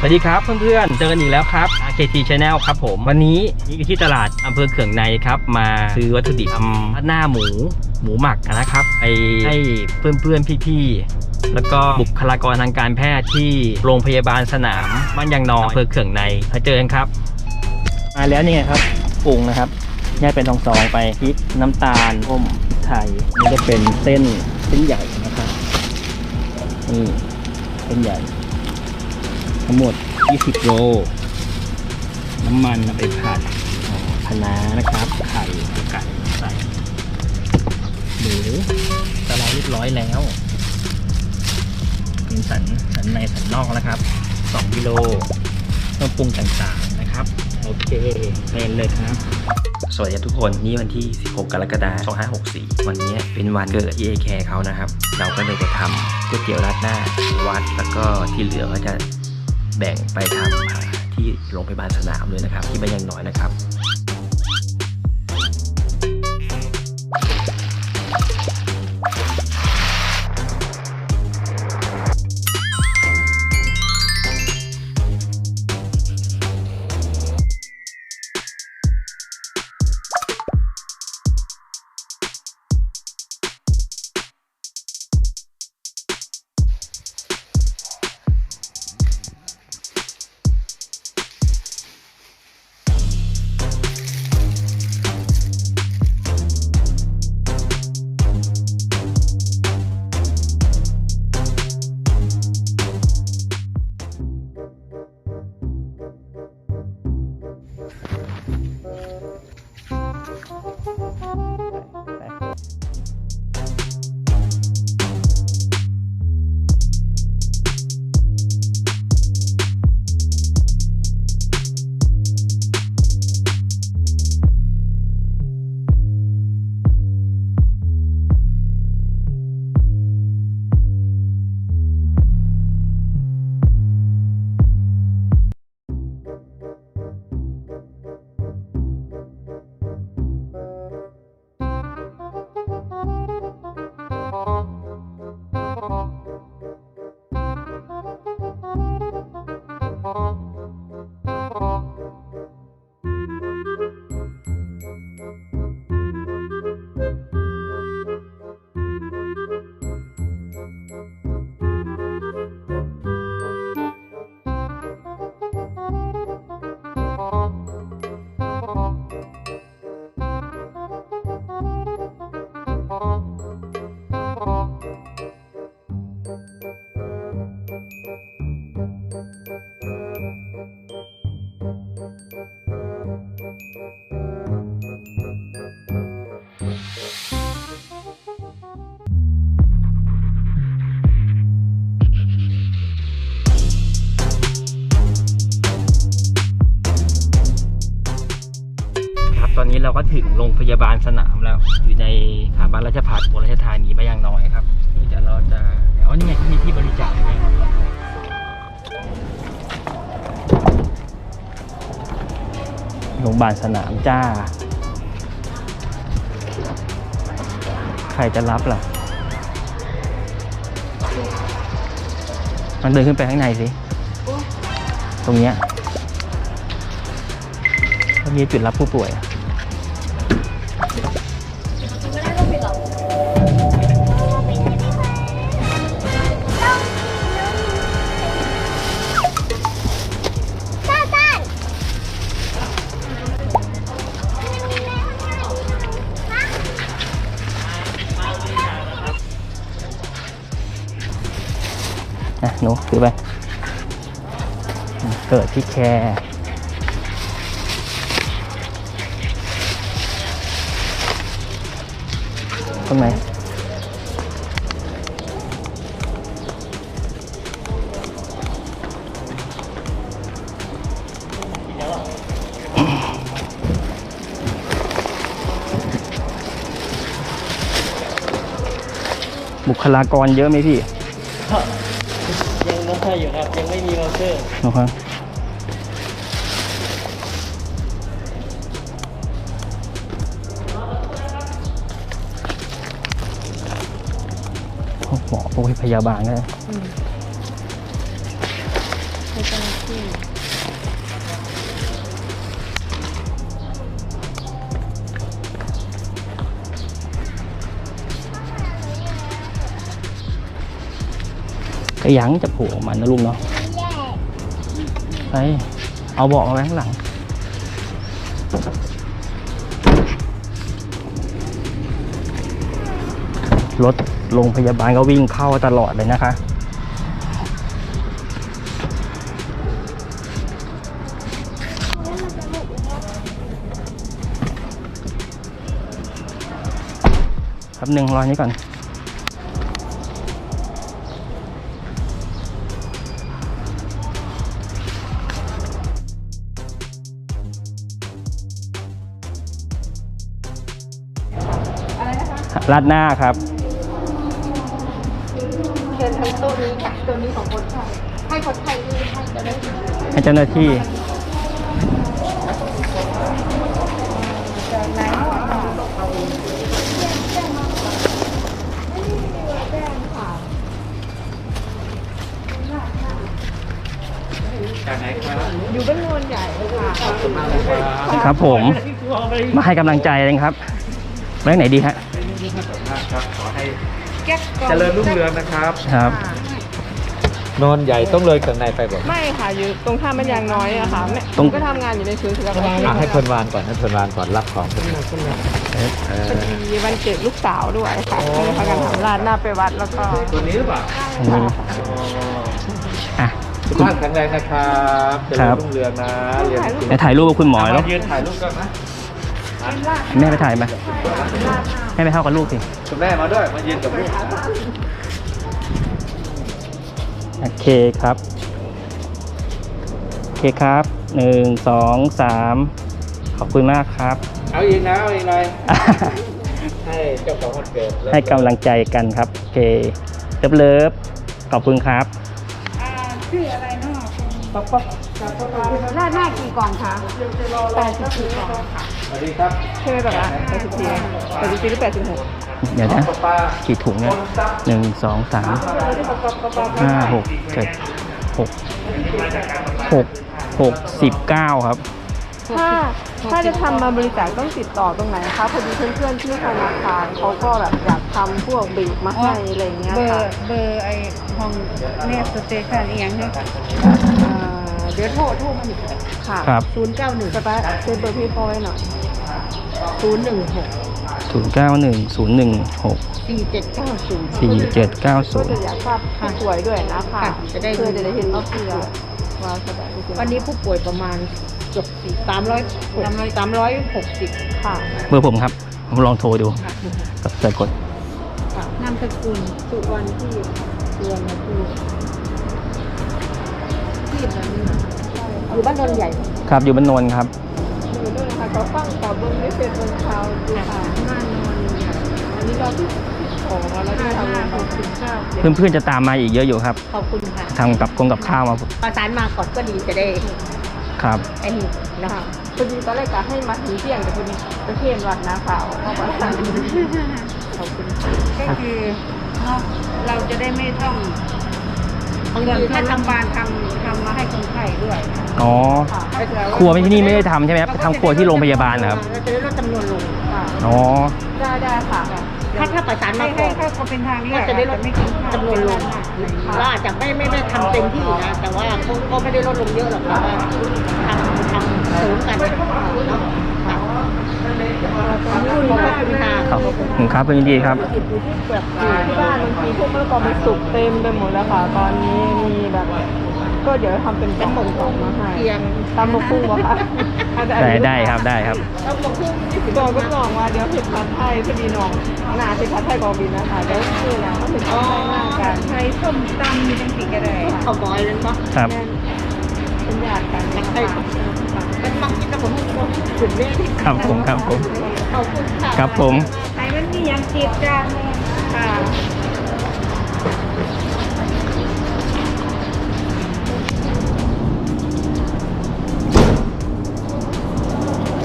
สวัสดีครับเพื่อนๆ เจอกันอีกแล้วครับ RKT Channel ครับผม วันนี้นี่อยู่ที่ตลาดอำเภอเขื่องในครับ มาซื้อวัตถุดิบทำหน้าหมูหมูหมักนะครับไปให้เพื่อนๆ พี่ๆ แล้วก็บุคลากรทางการแพทย์ที่โรงพยาบาลสนามบ้านยางนองอำเภอเขื่องในมาเจอกันครับ มาแล้วนี่ไงครับปรุงนะครับแยกเป็นซองไปพริกน้ำตาลต้มพริกไทยนี่จะเป็นเส้นเส้นใหญ่นะครับนี่เส้นใหญ่ ทั้งหมด 20 โล น้ำมันเอาไปผัดอ่าคะน้านะครับ ไข่ไก่ใส่หมูสไลด์เรียบร้อยแล้วเป็นสันสันในสันนอกนะครับ 2 กิโลเครื่องปรุงต่างๆนะครับ โอเคเป็นเลยครับ สวัสดีทุกคนนี่วันที่ 16 กรกฎาคม 2564 วันนี้เป็นวันเกิด EA Care เขานะครับ เราก็เลยจะทำก๋วยเตี๋ยวราดหน้าวัดแล้วก็ที่เหลือก็จะ แบ่งไปทำที่โรงพยาบาลสนามเลยนะครับ ที่บ้านยังน้อยนะครับ นี้เราก็ถึงโรงพยาบาลสนามแล้ว อยู่ในสถาบันราชภัฏอุบลราชธานีบ้านยางน้อยครับนี่เดี๋ยวเราจะอ๋อนี่ไงที่มีที่บริจาคนี่โรงพยาบาลสนามจ้า ใครจะรับล่ะมันเดินขึ้นไปข้างในสิ ตรงเนี้ยเขามีจุดรับผู้ป่วย อะนะหนูถือไปเกิดที่แคร์ตรงไหนบุคลากรเยอะไหมพี่ ยังน้อยอยู่ครับ ยังไม่มีวอลเชอร์นะครับพวกหมอพวกพยาบาลก็ได้ไม่เป็นไรที่ ยังจะโผล่ออกมานนะลุงเนาะไปเอาเบาะมาไว้ข้างหลัง รถโรงพยาบาลก็วิ่งเข้าตลอดเลยนะคะครับหนึ่งรอยนี้ก่อน ราดหน้าครับเชิญทางโต๊ะนี้ค่ะตัวนี้ของคนไข้ให้คนไข้ด้วยให้จะได้ให้เจ้าหน้าที่จะไหนค่ะอยู่บ้านโนนใหญ่ค่ะครับผม มาให้กำลังใจเลยครับไว้ไหนดีฮะ แก๊กก่อนเจริญรุ่งเรืองนะครับครับนอนใหญ่ต้องเลยข้างในไปบอกไม่ค่ะอยู่ตรงท่ามันยางน้อยอะค่ะแม่ตรงก็ทำงานอยู่ในศูนย์สุขภาพอะให้เพิ่นวานก่อนให้เพิ่นวานก่อนรับของเพิ่นเออพอดีวันเกิดลูกสาวด้วยค่ะก็เลยพากันทำราดหน้าไปวัดแล้วก็ตัวนี้หรือเปล่าอันนี้อะ สุขภาพแข็งแรงนะครับเจครัริญบรุ่งเรืองนะเรียนเก่งเดี๋ยวถ่ายรูปกับคุณหมอแล้วมายืนถ่ายรูปกันนะ แม่ไปถ่ายมาแม่ไปเข้ากับลูกสิคุณแม่มาด้วย มายืนกับลูกโอเคครับ โอเคครับหนึ่งสองสามขอบคุณมากครับ เอาอีกนะเอาอีกหน่อยให้เจ้าของวันเกิดให้กำลังใจกันครับ โอเคเลิฟเลิฟขอบคุณครับชื่ออะไรเนาะราดหน้ากี่กล่องคะแปดสิบสี่กล่องค่ะสวัสดีครับ ใช่ไหมแบบว่าแปดสิบสี่แปดสิบสี่หรือแปดสิบหกเดี๋ยวนะป้าป้ากี่ถุงเนี่ยหนึ่งสองสามห้าหกเจ็ดหกหกหกสิบเก้าครับ ถ้าถ้าจะทำมาบริจาคต้องติดต่อตรงไหนคะพอดีเพื่อนๆที่ธนาคารเขาก็แบบอยากทำพวกบีบมาให้อะไรอย่างเงี้ยเบอค่ะร์เบอร์ไอห้องเนสสเตชันอีกอย่างหนึงอ่าเดี๋ยวโทรโทรมาอีกค่ะครับ ศูนย์เก้าหนึ่งจะไปเซ็นเบอร์พี่พอยหน่อย ศูนย์หนึ่งหกศูนย์เก้าหนึ่งศูนย์หนึ่งหกสี่เจ็ดเก้าศูนย์สี่เจ็ดเก้าศูก็นจะย์อยากทราบผู้ป่วยด้วยนะคะค่ะจะได้เพื่อจะได้เห็นว่าเพื่อว่าแสดงวันนี้ผู้ป่วยประมาณเกือบสี่สามร้อยสามร้อยสามร้อยหกสิบค่ะเบอร์ผมครับ ผมลองโทรดูกับเสิร์ชกดนามสกุลสุวรรณที่สุวรรณที่ที่แบบนี้อยู่บ้านนนท์ใหญ่ ครับอยู่บ้านโนนครับ อยู่ด้วยค่ะเขาฟังต่อเบิ้งไม่เป็นเบิ้งข่าวดูค่ะบ้านนอนเนี่ยอันนี้เราที่ของเราแล้วที่ห้าทำห้ามาหกสิบเก้าเพื่อนๆจะตามมาอีกเยอะอยู่ครับขอบคุณค่ะทำกับกงกับข้าวมาประสานมาก่อนก็ดีจะได้ครับไอ้นี่นะคะพอดีตอนแรกกะให้มาถึงเที่ยงแต่พอดีประเทศวัดนาข่าวเข้ามาสั่งขอบคุณค่ะก็คือเนาะเราจะได้ไม่ต้องบางเงินทีถ้าถ้าทำบานทำทำมาให้คนไข้ด้วย อ๋อค่ะครัวไม่ที่นี่ไม่ได้ทำใช่ไหมครับทำครัวที่โรงพยาบาลนะครับเราจะได้ลดจำนวนลงค่ะอ๋อ ได้ได้ค่ะ ถ้าถ้าประสานให้มาให้ก่อน ให้เขาเป็นทางเลืก็อกจะได้ลดไม่กินข้าวจำนวนลงเราอาจจะไม่ไม่ได้ทำเต็มที่นะ แต่ว่าก็ก็ไม่ได้ลดลงเยอะหรอกแต่ว่าทำทำเสริมกันเนาะค่ะขอบคุณขอบคุณค่ะ ครับขอบคุณครับเป็นยินดีครับติดอยู่ที่แบบอยู่ที่บ้านบางทีพวกมะละกอมันสุกเต็มไปหมดแล้วค่ะ ตอนนี้มีแบบ ก็เดี๋ยวทำเป็นกระป๋องกล่องมาให้เพียงตำมะกุ้งวะคะได้ได้ครับได้ครับต้องบอกคู่ที่สิบบอกก็บอกว่าเดี๋ยวผิดพัดไทยพอดีน้องหนาผิดพัดไทยกองบินนะคะเดี๋ยวคือนะเขาผิดพัดไทยมากกันใช้ส้มตำมีทั้งปีกระไดข้าวบอยเลยปะครับเป็นญาติกันใช่เป็นบางกินแต่ผมผมถึงเนี่ยครับผมครับผมขอบคุณค่ะครับผมใช้มันมียังติดจ้าค่ะ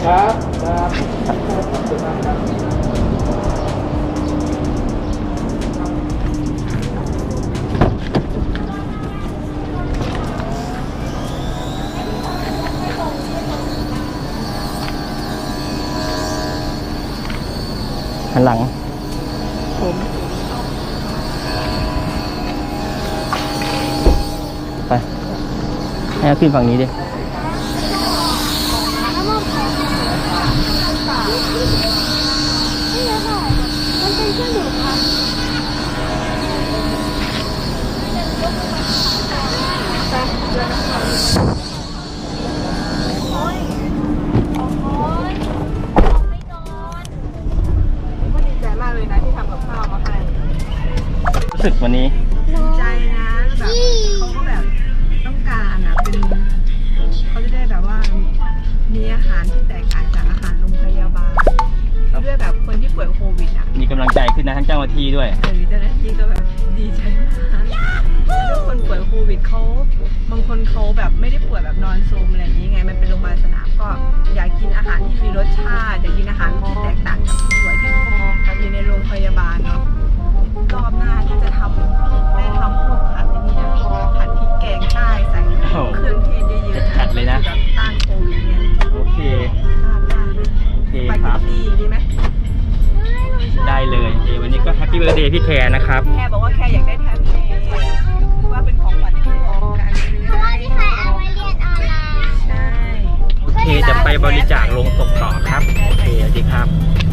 ครับครับขอากหันหลังผมไปให้ขึ้นฝั่งนี้ดิ กับข้าวมาให้รู้สึกวันนี้ดีใจนะแบบเขาก็แบบต้องการอะเป็นเขาจะได้แบบว่ามีอาหารที่แตกต่างจากอาหารโรงพยาบาลครับด้วยแบบคนที่ป่วยโควิดอะมีกำลังใจขึ้นนะทั้งเจ้าหน้าที่ด้วยเออเจ้าหน้าที่ก็แบบดีใจมากด้วยคนป่วยโควิดเขาบางคนเขาแบบไม่ได้ป่วยแบบนอนโซมอะไรอย่างนี้ไงมันเป็นโรงพยาบาลสนามก็อยากกินอาหารที่มีรสชาติอยากกินอาหารที่แตกต่างจาก พยาบาลเนาะรอบหน้าที่จะทำได้ทำพวกผัดไอ้นี่นะผัดพริกแกงใต้ใส่เครื่องเทศเยอะๆจัดเลยนะแบบต้านโควิดเนี่ยโอเคพลาดได้นะโอเคสปาคเกรับตตี้ดีไหมได้เลยโอเควันนี้ก็แฮปปี้เบ t ร์ a เดย์พี่แคร์นะครับ แค่บอกว่าแค่อยากได้แท็บเล็ตคือว่าเป็นของขวัญที่ของการซื้อเพราะว่าที่ใครเอาไว้เรียนออนไลน์ ใช่ โอเคจะไปบริจาคลงศพต่อครับ โอเคสวัสดีครับใ